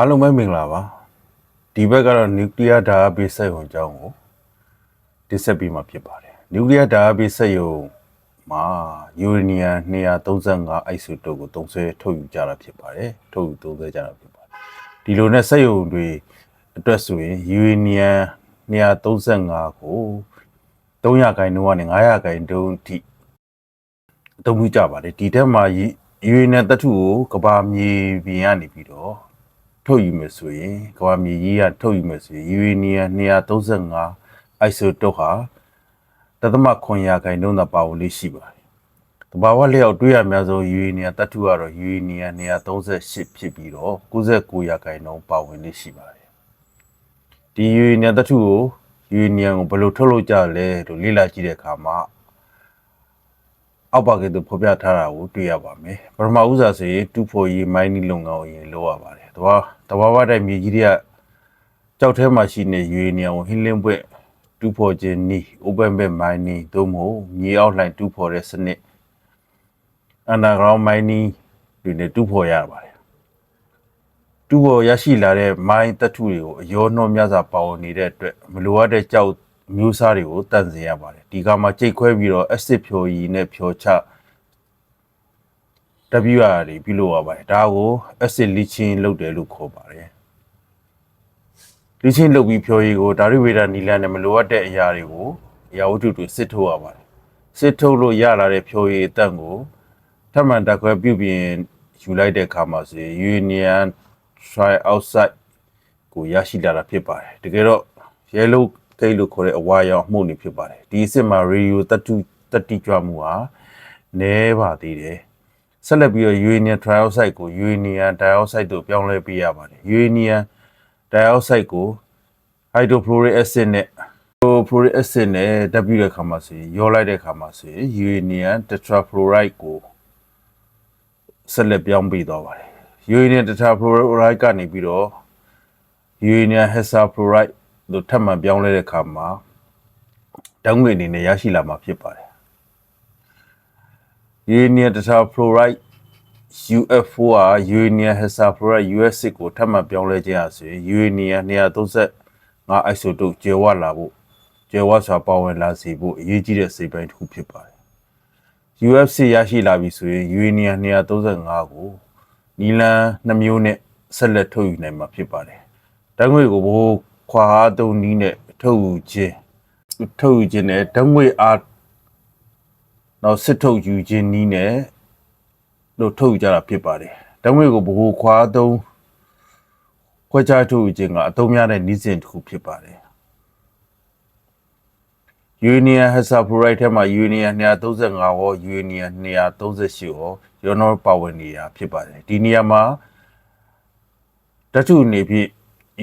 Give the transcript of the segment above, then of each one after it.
အားလုံးပဲမင်္ဂလာပါဒီဘက်ကတော့နျူကလ িয়ার ဓာတ်ပေးစက်ရုံအကြောင်းကိုတင်ဆက်ပေးမှာဖြစ်ပါတယ်နျူကလ িয়ার ဓာတ်ပေးစက်ရုံမှာယူရေနီယံ235အိုက်ဆိုတိုကိုသုံးဆွဲထုတ်ယူကြတာဖြစ်ပါတယ်ထုတ်ယူသုံးဆွဲကြတာဖြစ်ပါတယ်ဒီလိုနဲ့စက်ရုံတွေအတွက်ဆိုရင်ယူရေနီယံ235ကို300ခိုင်နှုန်းကနေ900ခိုင်နှုန်းအထိအသုံးပြုကြပါတယ်ဒီထက်မှာယူရေနီယံတထုကိုကဘာမြေပြင်ကနေပြီးတော့ ထုတ်ယူမယ်ဆိုရင်ကဘာမြေကြီးကထုတ်ယူမယ်ဆိုရင်ယူရေနီယံ235အိုက်ဆိုတုတ်ဟာတသမခွန်ရာခိုင်နှုန်းသာပါဝင်လေးရှိပါတယ်။တဘာဝလျောက်တွေ့ရများဆုံးယူရေနီယံတတ်ထုကတော့ယူရေနီယံ238ဖြစ်ပြီးတော့69ရာခိုင်နှုန်းပါဝင်လေးရှိပါတယ်။ဒီယူရေနီယံတတ်ထုကိုယူရေနီယံကိုဘယ်လိုထုတ်လုပ်ကြလဲလို့လေ့လာကြည့်တဲ့အခါမှာအောက်ပါကတူဖော်ပြထားတာကိုတွေ့ရပါမယ်ပထမဦးစားဆိုရင်တူဖို့ရေးမိုင်းနီလုပ်ငန်းကိုရင်လုပ်ရပါတယ် တဘာတဘာဝတိုက်မြေကြီးတွေကကြောက်ထဲမှာရှိနေရွေနေအောင်ဟင်းလင်းပွက်တူဖို့ခြင်းနီ open bed mining သို့မဟုတ်မြေအောက်လှိုင်တူဖို့တဲ့စနစ် underground mining တွေနဲ့တူဖို့ရပါတယ်တူဖို့ရရှိလာတဲ့ mine တထုတွေကိုအယောနှောများစွာပါဝင်နေတဲ့အတွက်မလိုအပ်တဲ့ကြောက်မျိုးစားတွေကိုတန့်စင်ရပါတယ်ဒီကမှာကြိတ်ခွဲပြီးတော့ acid ဖြိုရည်နဲ့ဖြိုချ WR တွေပြုလုပ်ရပါတယ်ဒါကို acid leaching လုပ်တယ်လို့ခေါ်ပါတယ် leaching လုပ်ပြီးဖြိုရည်ကိုဓာတ်ဝေဒနီလန်နဲ့မလိုအပ်တဲ့အရာတွေကိုအရာဝတ္ထုတွေစစ်ထုတ်ရပါတယ်စစ်ထုတ်လို့ရလာတဲ့ဖြိုရည်အတန့်ကိုထပ်မံတက်ခွဲပြုပြင်ယူလိုက်တဲ့အခါမှာဆိုရင် union trioxide ကိုရရှိလာတာဖြစ်ပါတယ်တကယ်တော့ yellow ကိတ်လို့ခေါ်တဲ့အဝါရောင်မှုနေဖြစ်ပါတယ်ဒီအစ်စ်မှာ radio တတုတတိကြွမှုဟာနည်းပါသေးတယ် ဆက်လက်ပြီးတော့ uranium trioxide ကို uranium dioxide တို့ပြောင်းလဲပေးရပါတယ် uranium dioxide ကို hydrofluoric acid နဲ့ hydrofluoric acid နဲ့ဓာတ်ပြုတဲ့အခါမှာဆိုရင်ရောလိုက်တဲ့အခါမှာဆိုရင် uranium tetrafluoride ကိုဆက်လက်ပြောင်းပေးသွားပါတယ် uranium tetrafluoride ကနေပြီးတော့ uranium hexafluoride တို့ထပ်မံပြောင်းလဲတဲ့အခါမှာဓာတ်ငွေအနေနဲ့ရရှိလာမှာဖြစ်ပါတယ်။ uranium tetrafluoride UF4 ဟာ uranium hexafluoride US6 ကိုထပ်မံပြောင်းလဲခြင်းအဆိုရင် uranium 235 isotope ကျေဝလာဖို့ကျေဝစွာပါဝင်လာစေဖို့အရေးကြီးတဲ့စိတ်ပိုင်းတစ်ခုဖြစ်ပါတယ်။ UF6 ရရှိလာပြီဆိုရင် uranium 235ကိုနီလန်နှမျိုးနဲ့ဆက်လက်ထုတ်ယူနိုင်မှာဖြစ်ပါတယ်။ဓာတ်ငွေကိုဘိုးခွာအားသုံးနည်းနဲ့ထုတ်ယူခြင်းထုတ်ယူခြင်းနဲ့ဓာတ်ငွေအား နောက်စစ်ထုတ်ယူခြင်းနည်းနဲ့လို့ထုတ်ယူကြတာဖြစ်ပါတယ်ဓာတ်ငွေကိုဘိုးခွာအားသုံးခွဲခြားထုတ်ယူခြင်းကအသုံးများတဲ့နည်းစဉ်တစ်ခုဖြစ်ပါတယ်ယူနီယံဟက်ဆာဖလိုရိုက်ထဲမှာယူနီယံ235ဟောယူနီယံ238ဟောရောနောပါဝင်နေတာဖြစ်ပါတယ်ဒီနေရာမှာတထုနေဖြင့်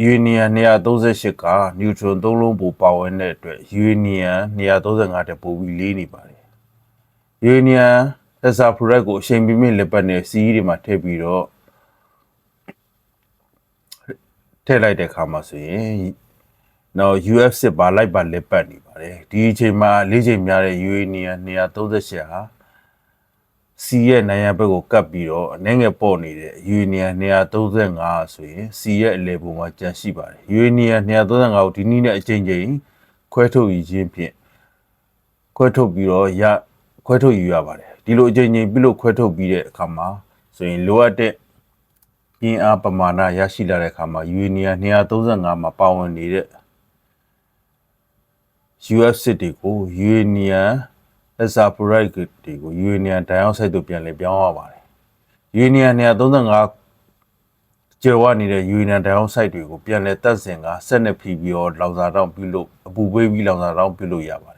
ယူနီယံ238ကနျူထရွန်သုံးလုံးပိုပါဝင်တဲ့အတွက်ယူနီယံ235တက်ပိုပြီးလေးနေပါတယ် ယူနီယံဟက်ဆာဖလိုရိုက်ကိုအချိန်ပြင်းပြင်းလက်ပတ်နဲ့စီးတွေမှာထည့်ပြီးတော့ထည့်လိုက်တဲ့အခါမှာဆိုရင်နော် UF6 ပါလိုက်ပါလက်ပတ်နေပါတယ်ဒီအချိန်မှာလေးချိန်များတဲ့ uranium 238ဟာစီရဲ့နိုင်ရဘက်ကိုကပ်ပြီးတော့အနေငယ်ပေါ့နေတဲ့ uranium 235ဆိုရင်စီရဲ့အလေပုံမှာကျန်ရှိပါတယ် uranium 235ကိုဒီနည်းနဲ့အချိန်ချင်းခွဲထုတ်ယူခြင်းဖြင့်ခွဲထုတ်ပြီးတော့ရ ခွဲထုတ်ယူရပါတယ်ဒီလိုအချိန်ချင်းပြုလုပ်ခွဲထုတ်ပြီးတဲ့အခါမှာဆိုရင်လိုအပ်တဲ့ပြင်းအားပမာဏရရှိလာတဲ့အခါမှာ uranium 235မှာပါဝင်နေတဲ့ UF6 တွေကို uranium hexafluoride တွေကို uranium dioxide တို့ပြန်လည်ပြောင်းရပါတယ်။ uranium 235ကျေဝနေတဲ့ uranium dioxide တွေကိုပြန်လည်တက်ဆင်ကဆက်နှစ်ဖီပြီးတော့လောင်စာတောင်းပြုလို့အပူပေးပြီးလောင်စာတောင်းပြုလို့ရပါတယ်။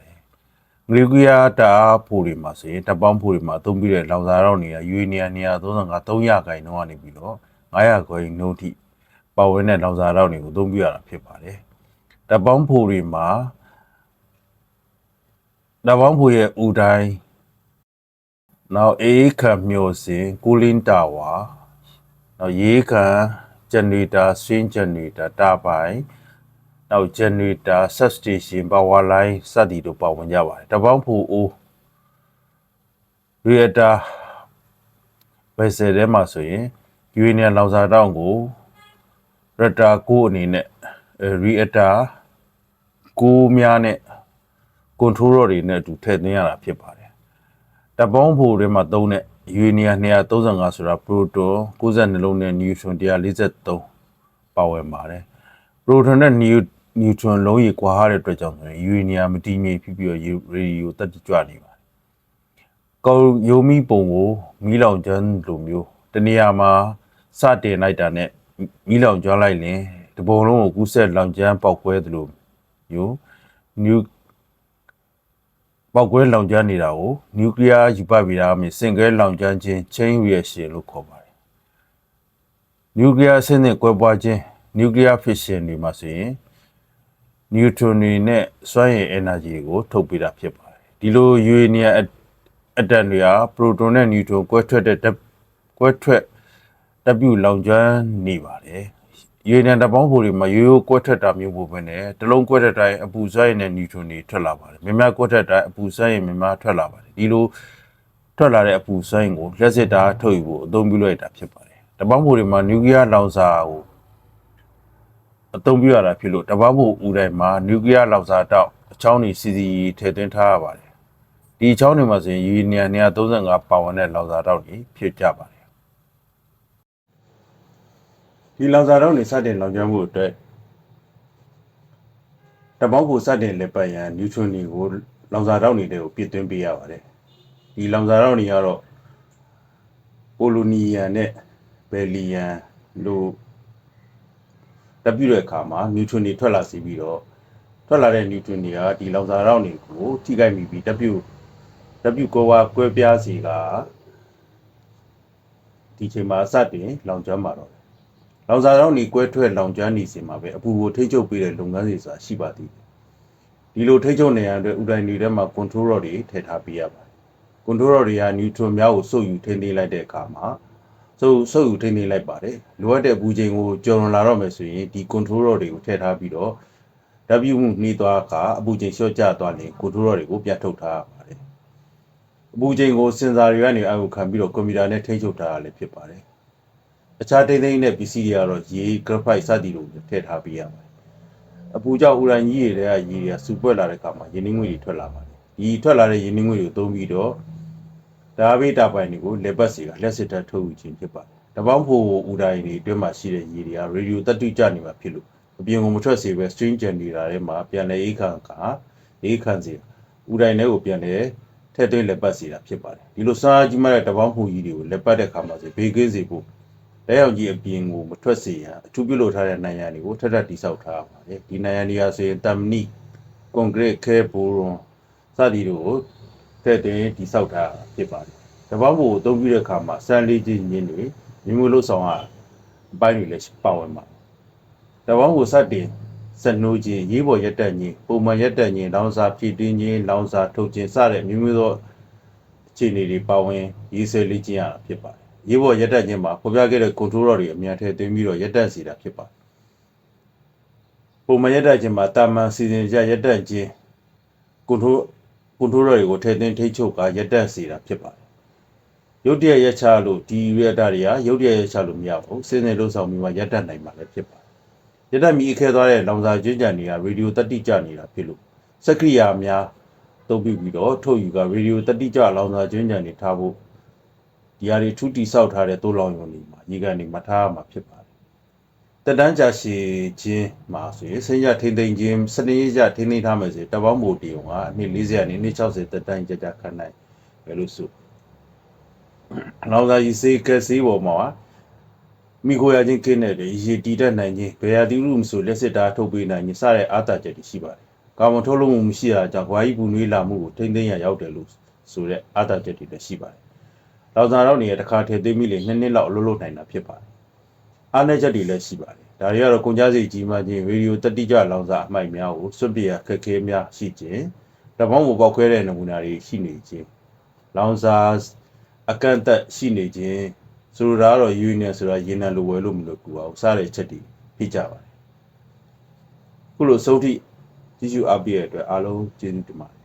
ငလီကူယာတာဖိုတွေမှာဆိုရင်တပေါင်းဖိုတွေမှာအသုံးပြုတဲ့လောင်စာတောင်းတွေက uranium 235 300ခိုင်နှုန်းကနေပြီးတော့900ခိုင်နှုန်းထိပါဝင်တဲ့လောင်စာတောင်းတွေကိုအသုံးပြုရတာဖြစ်ပါတယ်။တပေါင်းဖိုတွေမှာနဘောင်းဖူရဲ့ဦးတိုင်းနောက်အေးခံမျိုးစင်ကူလင်းတာဝါနောက်ရေးခံဂျန်နရေတာဆွင်းဂျန်နရေတာတာပိုင် နောက်ဂျန်နရေတာဆက်စတေရှင်ပါဝါလိုင်းစသည်တို့ပါဝင်ကြပါတယ်တပေါင်းဖူအိုးရီယတာဘယ်ဆယ်ထဲမှာဆိုရင်ယူနီယံလောင်စာတောင်းကို reactor ကိုအနေနဲ့အဲ reactor ကိုများနဲ့ controller တွေနဲ့အတူထည့်သွင်းရတာဖြစ်ပါတယ်။တပ်ပေါင်းဖို့တွေမှာသုံးတဲ့ uranium 235ဆိုတာ proton 62လုံးနဲ့ neutron 143ပါဝင်ပါတယ်။ proton နဲ့ neu- neutron လုံးရေကွာဟတဲ့အတွက်ကြောင့်ဆိုရင် uranium မတည်ငြိမ်ဖြစ်ပြီးတော့ radio တက်တကြွနေပါတယ်။ကောက်ယုံမီပုံကိုမီးလောင်ကျွမ်းလိုမျိုးတနေရာမှာစတင်လိုက်တာနဲ့မီးလောင်ကျွမ်းလိုက်ရင်တပုံလုံးကိုကူးဆက်လောင်ကျွမ်းပေါက်ကွဲသလိုမျိုး new ပောက်ကွဲလောင်ကျွမ်းနေတာကိုနျူကလ িয়ার ယူပဗီဒါမြင်စင်ကဲလောင်ကျွမ်းခြင်း chain reaction လို့ခေါ်ပါတယ်။နျူကလ িয়ার အဆင့်နဲ့ကွဲပွားခြင်း nuclear fission တွေမှာဆိုရင် neutron တွေနဲ့စွမ်းရည် energy ကို ထုတ်ပေးတာဖြစ်ပါတယ်။ဒီလို uranium အတန်တွေက proton နဲ့ neutron ကွဲထွက်တဲ့ဓာတ်ကွဲထွက်တပ်ပြုလောင်ကျွမ်းနေပါတယ်။ uranium တပေါင်းဖိုတွေမှာရိုးရိုးကွဲထွက်တာမျိုးပိုပဲနဲ့တစ်လုံးကွဲတဲ့တိုင်းအပူစွမ်းရည်နဲ့ neutron တွေထွက်လာပါတယ်။မြင်များကွဲထွက်တိုင်းအပူစွမ်းရည်မြင်များထွက်လာပါတယ်။ဒီလိုထွက်လာတဲ့အပူစွမ်းရည်ကိုလျှက်စစ်တာထုတ်ယူဖို့အသုံးပြုလိုက်တာဖြစ်ပါတယ်။တပေါင်းဖိုတွေမှာ nuclear လောင်စာကို အသုံးပြုရတာဖြစ်လို့တပေါင်းဖိုဦးတိုင်းမှာ nuclear လောင်စာတောက်အချောင်းတွေစီစီထည့်သွင်းထားရပါတယ်။ဒီအချောင်းတွေမှာဆိုရင် uranium 235ပါဝင်တဲ့လောင်စာတောက်တွေဖြစ်ကြပါတယ်။ဒီလောင်စာတောက်တွေစတင်လောင်ကျွမ်းမှုအတွက်တပေါင်းကိုစတင်လက်ပတ်ရန် neutron တွေကိုလောင်စာတောက်တွေကိုပြည့်သွင်းပေးရပါတယ်။ဒီလောင်စာတောက်တွေကတော့ပိုလိုနီယမ်နဲ့ဘယ်လီယမ်လို့ တက်ပြတဲ့အခါမှာ neutron တွေထွက်လာစီပြီးတော့ထွက်လာတဲ့ neutron တွေကဒီလောင်စာတောက်တွေကိုထိခိုက်မိပြီးတက်ပြတက်ပြကိုဝါကွဲပြားစီကဒီချိန်မှာစတင်လောင်ကျွမ်းမှာတော့လောင်စာတော့နေကွဲထွက်လောင်ကျွမ်းနေစင်မှာပဲအပူကိုထိချုပ်ပေးတဲ့လုပ်ငန်းတွေဆိုတာရှိပါသေးတယ်ဒီလိုထိချုပ်နေရတဲ့ဥဒိုင်တွေထဲမှာ controller တွေထည့်ထားပေးရပါတယ် controller တွေက neutron များကိုစုပ်ယူထိန်းသိမ်းလိုက်တဲ့အခါမှာ စုပ်စုပ်ယူထိန်းသိမ်းလိုက်ပါတယ်လိုအပ်တဲ့အပူချိန်ကိုကျော်လွန်လာတော့မယ်ဆိုရင်ဒီ controller တွေကိုထည့်ထားပြီးတော့ W မှုနှီးသွားကအပူချိန်လျှော့ကျသွားရင် controller တွေကိုပြန်ထုတ်ထားရပါတယ်အပူချိန်ကိုစင်ဆာတွေကနေအောက်ခံပြီးတော့ကွန်ပျူတာနဲ့ထိန်းချုပ်ထားရလည်းဖြစ်ပါတယ်အခြားတိမ့်သိမ့်တဲ့ပစ္စည်းတွေကတော့ရေ graphite စသည်တို့ထည့်ထားပေးရပါတယ်။အပူကြောင့်ဥရန်ကြီးတွေတဲ့ရေတွေကစူပွက်လာတဲ့အခါမှာရင်းနှီးငွေတွေထွက်လာပါတယ်။ဒီထွက်လာတဲ့ရင်းနှီးငွေတွေကိုသုံးပြီးတော့ ဓာဘေးတာပိုင်တွေကိုလက်ပတ်စီကလက်စစ်တပ်ထုတ်ယူခြင်းဖြစ်ပါတယ်။တပေါင်းဖို့ဥဒိုင်တွေအတွင်းမှာရှိတဲ့ရေတွေကရေဒီယိုတက်တိကျနေမှာဖြစ်လို့အပြင်ကိုမထွက်စေပဲ string generator ထဲမှာပြန်လဲအိတ်ခံကအိတ်ခံစီဥဒိုင်တွေကိုပြန်လဲထည့်သွင်းလက်ပတ်စီတာဖြစ်ပါတယ်။ဒီလိုစားကြီးမတဲ့တပေါင်းဖို့ကြီးတွေကိုလက်ပတ်တဲ့အခါမှာဆိုဘေးကင်းစေဖို့လက်ရောက်ကြီးအပြင်ကိုမထွက်စေရန်အထူးပြုလုပ်ထားတဲ့နိုင်ရန်တွေကိုထပ်ထပ်တိဆောက်ထားရပါတယ်ဒီနိုင်ရန်တွေကဆိုရင်တမ်မနီကွန်ကရစ်ခဲဘူရွန်စသည်တို့ ကိုထည့်သွင်းတိဆောက်ထားတာဖြစ်ပါတယ်တပောင်းကိုအသုံးပြုတဲ့အခါမှာစံလေးချင်းချင်းတွေမျိုးမျိုးလို့ဆောင်ရအပိုင်းတွေလည်းပါဝင်ပါတယ်တပောင်းကိုစတင်စနှိုးခြင်းရေးပေါ်ရက်တက်ခြင်းပုံမှန်ရက်တက်ခြင်းလောင်စာဖြည့်တင်းခြင်းလောင်စာထုတ်ခြင်းစတဲ့မျိုးမျိုးသောအခြေအနေတွေပါဝင်ရေးဆွဲလေ့ကျင့်ရတာဖြစ်ပါတယ်ရေးပေါ်ရက်တက်ခြင်းမှာဖော်ပြခဲ့တဲ့ controller တွေအများထည့်သွင်းပြီးတော့ရက်တက်စေတာဖြစ်ပါတယ်။ပုံမှန်ရက်တက်ခြင်းမှာတာမန်စီစဉ်ကြရက်တက်ခြင်း control controller တွေကိုထည့်သွင်းထိချုပ်ကရက်တက်စေတာဖြစ်ပါတယ်။ရုပ်တရက်ရက်ချလို့ဒီ reactor တွေကရုပ်တရက်ရက်ချလို့မရဘူး။စဉ်စဉ်လို့ဆောင်ပြီးမှရက်တက်နိုင်မှာလည်းဖြစ်ပါတယ်။ရက်တက်မီအခဲသွားတဲ့လောင်စာကျွန်းကြံတွေကရေဒီယိုတက်တိကျနေတာဖြစ်လို့စက္ကရိယာများသုံးပြီးတော့ထုတ်ယူကရေဒီယိုတက်တိကျလောင်စာကျွန်းကြံတွေထားဖို့ဒီဟာတွေထူးတိဆောက်ထားတဲ့တိုးလောင်ရုံတွေမှာရေကန်တွေမထားရမှာဖြစ်ပါတယ်။ တက်တန်းကြာရှည်ခြင်းမှာဆိုရင်ဆင်းရဲထိမ့်သိမ့်ခြင်းစနေရထိမ့်သိမ့်ထားမယ်ဆိုတပေါင်းမိုတီုံကအနှစ်40ကနေနှစ်60တက်တန်းကြာကြာခန့်နိုင်ဘယ်လိုဆို။လောင်စာကြီးစေးကဲစေးပေါ်မှာမိခိုရချင်းကင်းတဲ့ရေတီတက်နိုင်ခြင်းဘယ်ဟာတိရုမဆိုလက်စစ်တာထုတ်ပေးနိုင်ခြင်းစတဲ့အားတာချက်တွေရှိပါတယ်။ကာဗွန်ထုတ်လွှတ်မှုမရှိတာကြောင့်ဘွားကြီးပူနွေးလာမှုကိုထိမ့်သိမ့်ရရောက်တယ်လို့ဆိုတဲ့အားတာချက်တွေလည်းရှိပါတယ်။လောင်စာတော့နေရတစ်ခါထည့်သွင်းမိလေနှစ်နှစ်လောက်အလုပ်လုပ်နိုင်တာဖြစ်ပါတယ်။ အားနည်းချက်တွေလည်းရှိပါတယ်။ဒါတွေကတော့ကုန်ကြစည်ကြီးမှချင်းရေဒီယိုတက်တိကျလောင်စာအမိုက်များကိုစွန့်ပြရခက်ခဲများရှိခြင်းတပေါင်းကိုပေါက်ခွဲတဲ့နမူနာတွေရှိနေခြင်းလောင်စာအကန့်အသတ်ရှိနေခြင်းဆိုလိုတာကတော့ယူနီယံဆိုတာရေနံလိုဝယ်လို့မလို့ကူအောင်စားတဲ့ချက်တွေဖြစ်ကြပါတယ်။ခုလိုစုံထိကြည့်ရှုအားပေးရတဲ့အတွက်အားလုံးကျေးဇူးတင်ပါတယ်